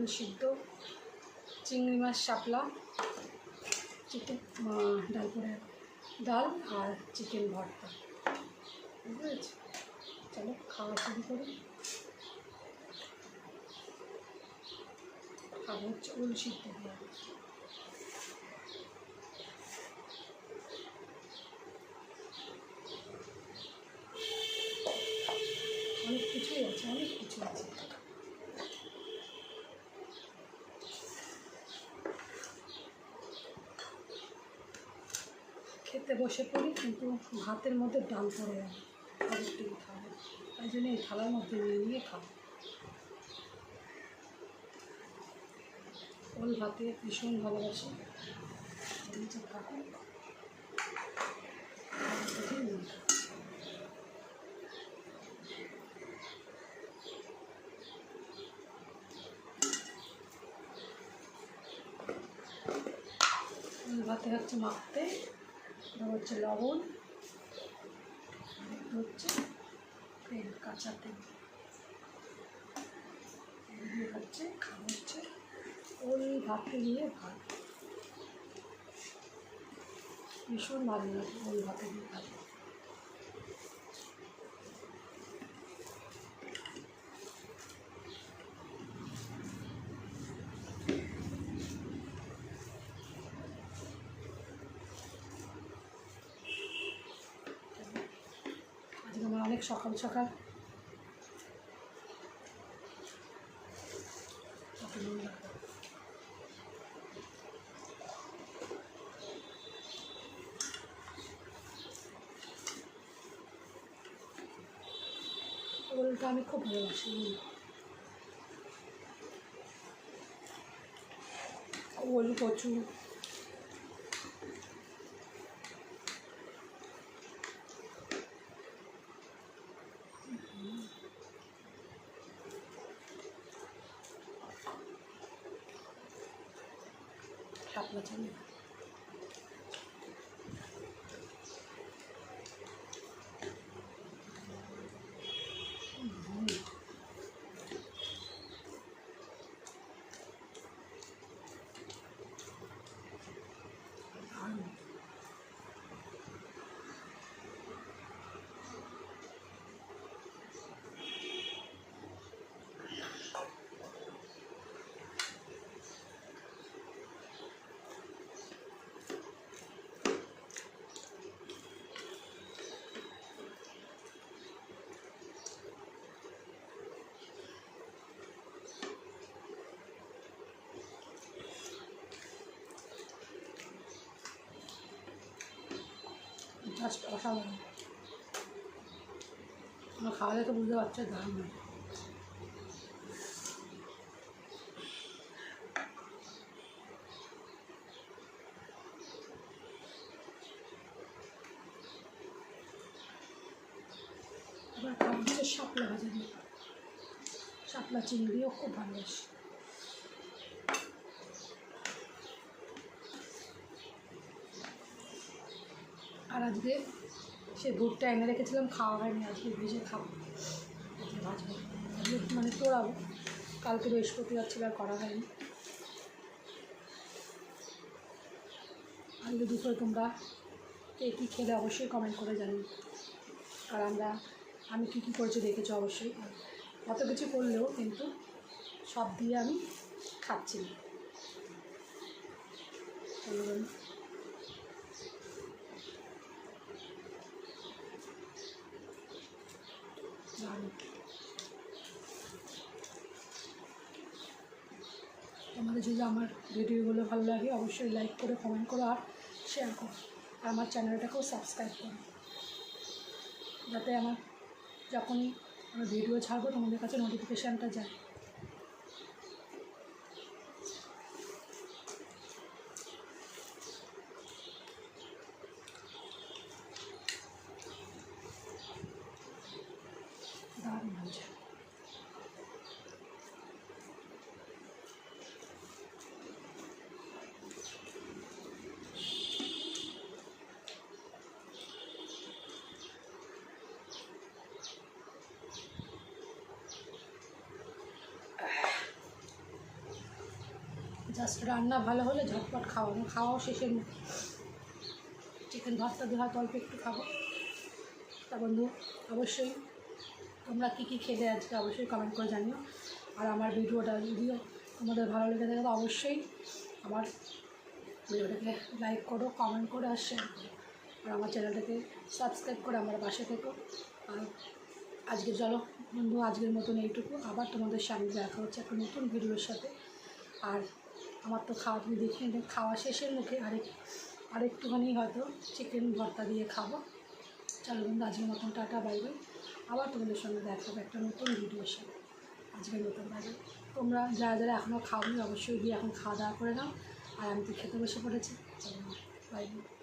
বাঁধাকপি সিদ্ধ, চিংড়ি মাছ শাপলা, চিকেন ডাল করে ডাল আর চিকেন ভর্তা। বুঝতে পেরেছি? চলো, খাওয়া শুরু করি। খাব হচ্ছে ওল সিদ্ধ দিয়ে। অনেক কিছুই আছে, অনেক কিছু আছে। খেতে বসে পড়ি, কিন্তু ভাতের মধ্যে ডাল যায়। আরেকটু খাব। তাই জন্য এই থালার মধ্যে নিয়ে নিয়ে খাব। ওল ভাতে ভীষণ ভালোবাসি। ভাতে হচ্ছে মাখতে। হচ্ছে লবণ হচ্ছে তেল, কাঁচা তেল। হচ্ছে খাওয়া হচ্ছে ওই ভাতে নিয়ে ভাত। ভীষণ ভালো লাগে ওই ভাতে নিয়ে ভাত আজকে আমার অনেক সকাল সকাল। আমি খুব ভালোবাসি ওল কচু। 我教你。জাস্ট অসাধারণ আমার খাওয়া দেখে বুঝতে পারছ খাওয়া হচ্ছে শাপলা ভাজা দিয়ে, শাপলা চিংড়িও খুব ভালোবাসি। আর আজকে সে ভুট্টা এনে রেখেছিলাম, খাওয়া হয়নি, আজকে ভেজে খাব। মানে তোড়াবো কালকে বৃহস্পতিবার ছিল আর করা হয়নি। আজকে দুপুরে তোমরা কে কী খেলে অবশ্যই কমেন্ট করে জানিও। আর আমরা, আমি কী কী করেছি দেখেছ অবশ্যই। কত কিছু করলেও কিন্তু সব দিয়ে আমি খাচ্ছি। না চলো বন্ধু। দারুণ তোমাদের যদি আমার ভিডিওগুলো ভালো লাগে, অবশ্যই লাইক করে কমেন্ট করো আর শেয়ার করো। আর আমার চ্যানেলটাকেও সাবস্ক্রাইব করো। যাতে আমার যখনই আমার ভিডিও ছাড়বো, তোমাদের কাছে নোটিফিকেশানটা যায় দারুণ হয়েছে জাস্ট রান্না ভালো হলে ঝটপট খাওয়ানো খাওয়াও মুখে চিকেন ভর্তা দিয়ে হয়তো অল্প একটু খাব। তা বন্ধু, অবশ্যই তোমরা কী কী খেলে আজকে অবশ্যই কমেন্ট করে জানিও। আর আমার ভিডিওটা যদিও তোমাদের ভালো লেগে থাকে, তো অবশ্যই আমার ভিডিওটাকে লাইক করো কমেন্ট করো, আর শেয়ার করো। আর আমার চ্যানেলটাকে সাবস্ক্রাইব করে আমার পাশে থেকো। আর আজকে চলো বন্ধু, আজকের মতন এইটুকু। আবার তোমাদের সামনে দেখা হচ্ছে একটা নতুন ভিডিওর সাথে। আর আমার তো খাওয়া তুমি দেখে খাওয়া শেষের মুখে আরেক, আরেকটুখানি হয়তো চিকেন ভর্তা দিয়ে খাব। চলো বন্ধু, আজকের মতন টাটা বাই বাই আবার তোমাদের সঙ্গে দেখাবো একটা নতুন ভিডিওর সাথে। আজকের মতন বাই বাই। তোমরা যারা যারা এখনও খাওনি, অবশ্যই গিয়ে এখন খাওয়া দাওয়া করে নাও। আর আমি তো খেতে বসে পড়েছি। চলো বাই বাই